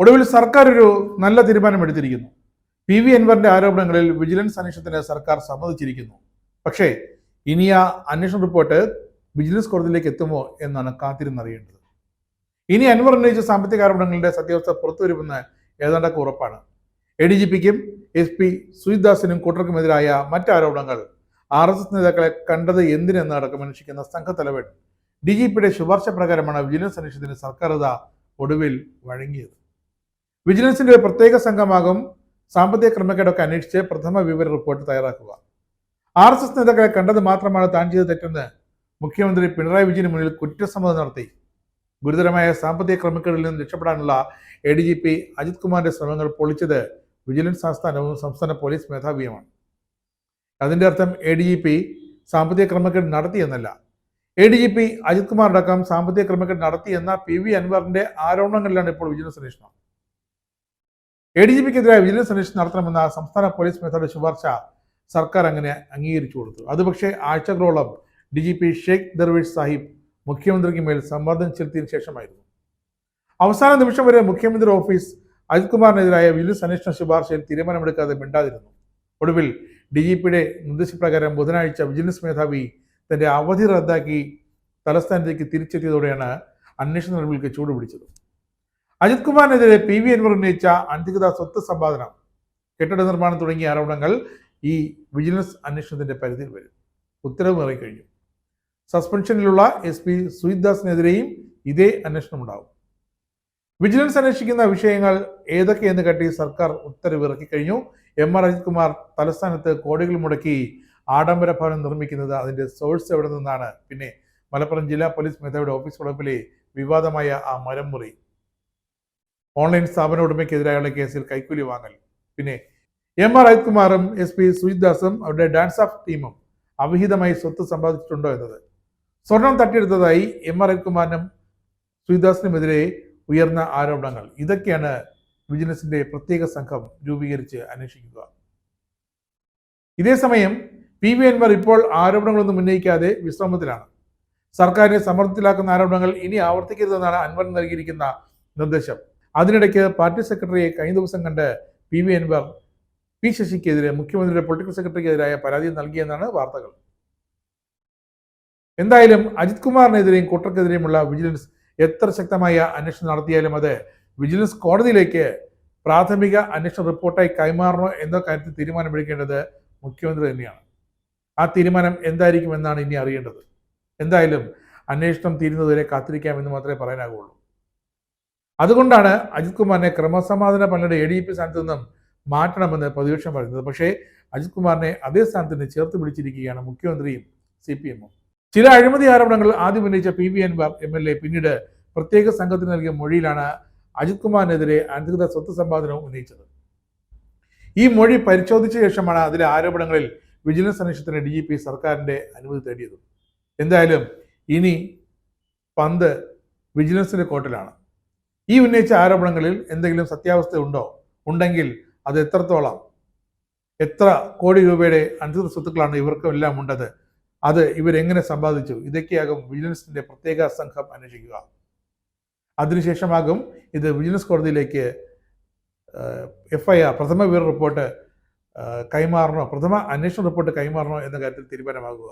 ഒടുവിൽ സർക്കാർ ഒരു നല്ല തീരുമാനമെടുത്തിരിക്കുന്നു. പി വി അൻവറിന്റെ ആരോപണങ്ങളിൽ വിജിലൻസ് അന്വേഷണത്തിന് സർക്കാർ സമ്മതിച്ചിരിക്കുന്നു. പക്ഷേ ഇനി ആ അന്വേഷണ റിപ്പോർട്ട് വിജിലൻസ് കോടതിയിലേക്ക് എത്തുമോ എന്നാണ് കാത്തിരുന്നറിയേണ്ടത്. ഇനി അൻവർ ഉന്നയിച്ച സാമ്പത്തിക ആരോപണങ്ങളുടെ സത്യാവസ്ഥ പുറത്തുവരുമെന്ന് ഏതാണ്ടൊക്കെ ഉറപ്പാണ്. എ ഡി ജി പിക്കും എസ് പി സുജിദാസിനും കൂട്ടർക്കുമെതിരായ മറ്റ് ആരോപണങ്ങൾ ആർ എസ് എസ് നേതാക്കളെ കണ്ടത് എന്തിനെന്ന് അടക്കം അന്വേഷിക്കുന്ന സംഘത്തലവൻ ഡി ജി പിയുടെ ശുപാർശ പ്രകാരമാണ് വിജിലൻസ് അന്വേഷണത്തിന് സർക്കാർ ഒടുവിൽ വഴങ്ങിയത്. വിജിലൻസിന്റെ ഒരു പ്രത്യേക സംഘമാകും സാമ്പത്തിക ക്രമക്കേടൊക്കെ അന്വേഷിച്ച് പ്രഥമ വിവര റിപ്പോർട്ട് തയ്യാറാക്കുക. ആർ എസ് എസ് നേതാക്കളെ കണ്ടത് മാത്രമാണ് താൻ ചെയ്ത തെറ്റെന്ന് മുഖ്യമന്ത്രി പിണറായി വിജയന് മുന്നിൽ കുറ്റസമ്മതം നടത്തി. ഗുരുതരമായ സാമ്പത്തിക ക്രമക്കേടിൽ നിന്ന് രക്ഷപ്പെടാനുള്ള A D G P Ajith കുമാറിന്റെ ശ്രമങ്ങൾ പൊളിച്ചത് വിജിലൻസ് ആസ്ഥാനവും സംസ്ഥാന പോലീസ് മേധാവിയുമാണ്. അതിന്റെ അർത്ഥം എ ഡി ജി പി സാമ്പത്തിക ക്രമക്കേട് നടത്തിയെന്നല്ല A D G P Ajith Kumar അടക്കം സാമ്പത്തിക ക്രമക്കേട് നടത്തിയെന്ന പി വി അൻവറിന്റെ ആരോപണങ്ങളിലാണ് ഇപ്പോൾ വിജിലൻസ് അന്വേഷണം. എ ഡി ജി പിക്കെതിരായ വിജിലൻസ് അന്വേഷണം നടത്തണമെന്ന സംസ്ഥാന പോലീസ് മേധാവിയുടെ ശുപാർശ സർക്കാർ അങ്ങനെ അംഗീകരിച്ചു കൊടുത്തു. അത് പക്ഷേ ആഴ്ചകളോളം D G P Sheikh Darvesh Saheb മുഖ്യമന്ത്രിക്ക് മേൽ സമ്മർദ്ദം ചെലുത്തിയതിനു ശേഷമായിരുന്നു. അവസാന നിമിഷം വരെ മുഖ്യമന്ത്രി ഓഫീസ് അജിത് കുമാറിനെതിരായ വിജിലൻസ് അന്വേഷണ ശുപാർശയിൽ തീരുമാനമെടുക്കാതെ മിണ്ടാതിരുന്നു. ഒടുവിൽ ഡി ജി പിയുടെ നിർദ്ദേശപ്രകാരം ബുധനാഴ്ച വിജിലൻസ് മേധാവി തന്റെ അവധി റദ്ദാക്കി തലസ്ഥാനത്തേക്ക് തിരിച്ചെത്തിയതോടെയാണ് അന്വേഷണ നടപടികൾക്ക് ചൂടുപിടിച്ചത്. അജിത് കുമാറിനെതിരെ പി വി അൻവർ ഉന്നയിച്ച അനധികൃത സ്വത്ത് സമ്പാദനം കെട്ടിട നിർമ്മാണം തുടങ്ങിയ ആരോപണങ്ങൾ ഈ വിജിലൻസ് അന്വേഷണത്തിന്റെ പരിധിയിൽ വരും. ഉത്തരവ് ഇറങ്ങിക്കഴിഞ്ഞു സസ്പെൻഷനിലുള്ള എസ് പി സുജിദാസിനെതിരെയും ഇതേ അന്വേഷണം ഉണ്ടാവും. വിജിലൻസ് അന്വേഷിക്കുന്ന വിഷയങ്ങൾ ഏതൊക്കെയെന്ന് കട്ടി സർക്കാർ ഉത്തരവ് ഇറക്കിക്കഴിഞ്ഞു എം ആർ അജിത് കുമാർ തലസ്ഥാനത്ത് കോടികൾ മുടക്കി ആഡംബര ഭവനം നിർമ്മിക്കുന്നത് അതിന്റെ സോഴ്സ് എവിടെ നിന്നാണ്? പിന്നെ മലപ്പുറം ജില്ലാ പോലീസ് മേധാവിയുടെ ഓഫീസ് വളപ്പിലെ വിവാദമായ ആ മരം മുറി ഓൺലൈൻ സ്ഥാപന ഉടമയ്ക്കെതിരായുള്ള കേസിൽ കൈക്കൂലി വാങ്ങൽ. പിന്നെ എം ആർ അയത്കുമാറും എസ് പി സുജിദാസും അവരുടെ ഡാൻസ് ഓഫ് ടീമും അവിഹിതമായി സ്വത്ത് സമ്പാദിച്ചിട്ടുണ്ടോ എന്നത്. സ്വർണം തട്ടിയെടുത്തതായി എം ആർ അയത്കുമാറിനും സുജിദാസിനുമെതിരെ ഉയർന്ന ആരോപണങ്ങൾ. ഇതൊക്കെയാണ് വിജിലൻസിന്റെ പ്രത്യേക സംഘം രൂപീകരിച്ച് അന്വേഷിക്കുക. ഇതേസമയം പി വി അൻവർ ഇപ്പോൾ ആരോപണങ്ങളൊന്നും ഉന്നയിക്കാതെ വിശ്രമത്തിലാണ്. സർക്കാരിനെ സമ്മർദ്ദത്തിലാക്കുന്ന ആരോപണങ്ങൾ ഇനി ആവർത്തിക്കരുതെന്നാണ് അൻവർ നൽകിയിരിക്കുന്ന നിർദ്ദേശം. അതിനിടയ്ക്ക് പാർട്ടി സെക്രട്ടറിയെ കഴിഞ്ഞ ദിവസം കണ്ട് പി വി അൻവർ പി ശശിക്കെതിരെ മുഖ്യമന്ത്രിയുടെ പൊളിറ്റിക്കൽ സെക്രട്ടറിക്കെതിരായ പരാതി നൽകിയെന്നാണ് വാർത്തകൾ. എന്തായാലും അജിത് കുമാറിനെതിരെയും കൂട്ടർക്കെതിരെയുമുള്ള വിജിലൻസ് എത്ര ശക്തമായ അന്വേഷണം നടത്തിയാലും അത് വിജിലൻസ് കോടതിയിലേക്ക് പ്രാഥമിക അന്വേഷണ റിപ്പോർട്ടായി കൈമാറണോ എന്ന കാര്യത്തിൽ തീരുമാനമെടുക്കേണ്ടത് മുഖ്യമന്ത്രി തന്നെയാണ്. ആ തീരുമാനം എന്തായിരിക്കും എന്നാണ് ഇനി അറിയേണ്ടത്. എന്തായാലും അന്വേഷണം തീരുന്നതുവരെ കാത്തിരിക്കാമെന്ന് മാത്രമേ പറയാനാകുള്ളൂ. അതുകൊണ്ടാണ് അജിത് കുമാറിനെ ക്രമസമാധാന പള്ളിയുടെ എ ഡി പി സ്ഥാനത്ത് നിന്നും മാറ്റണമെന്ന് പ്രതിപക്ഷം പറയുന്നത്. പക്ഷേ അജിത് കുമാറിനെ അതേ സ്ഥാനത്ത് നിന്ന് ചേർത്ത് പിടിച്ചിരിക്കുകയാണ് മുഖ്യമന്ത്രിയും സി പി എമ്മും ചില അഴിമതി ആരോപണങ്ങൾ ആദ്യം ഉന്നയിച്ച P V Anvar M L A പിന്നീട് പ്രത്യേക സംഘത്തിന് നൽകിയ മൊഴിയിലാണ് അജിത് കുമാറിനെതിരെ അനധികൃത സ്വത്ത് സമ്പാദനവും ഉന്നയിച്ചത്. ഈ മൊഴി പരിശോധിച്ച ശേഷമാണ് അതിലെ ആരോപണങ്ങളിൽ വിജിലൻസ് അന്വേഷണത്തിന് ഡി ജി പി സർക്കാരിന്റെ അനുമതി തേടിയത്. എന്തായാലും ഇനി പന്ത് വിജിലൻസിന്റെ കോർട്ടിലാണ്. ഈ ഉന്നയിച്ച ആരോപണങ്ങളിൽ എന്തെങ്കിലും സത്യാവസ്ഥ ഉണ്ടോ ഉണ്ടെങ്കിൽ അത് എത്രത്തോളം? എത്ര കോടി രൂപയുടെ അനധികൃത സ്വത്തുക്കളാണ് ഇവർക്കും എല്ലാം ഉണ്ടത്? അത് ഇവരെങ്ങനെ സമ്പാദിച്ചു? ഇതൊക്കെയാകും വിജിലൻസിന്റെ പ്രത്യേക സംഘം അന്വേഷിക്കുക. അതിനുശേഷമാകും ഇത് വിജിലൻസ് കോടതിയിലേക്ക് എഫ്ഐആർ പ്രഥമ വിവര റിപ്പോർട്ട് കൈമാറണോ? പ്രഥമ അന്വേഷണ റിപ്പോർട്ട് കൈമാറണോ എന്ന കാര്യത്തിൽ തീരുമാനമാകുക.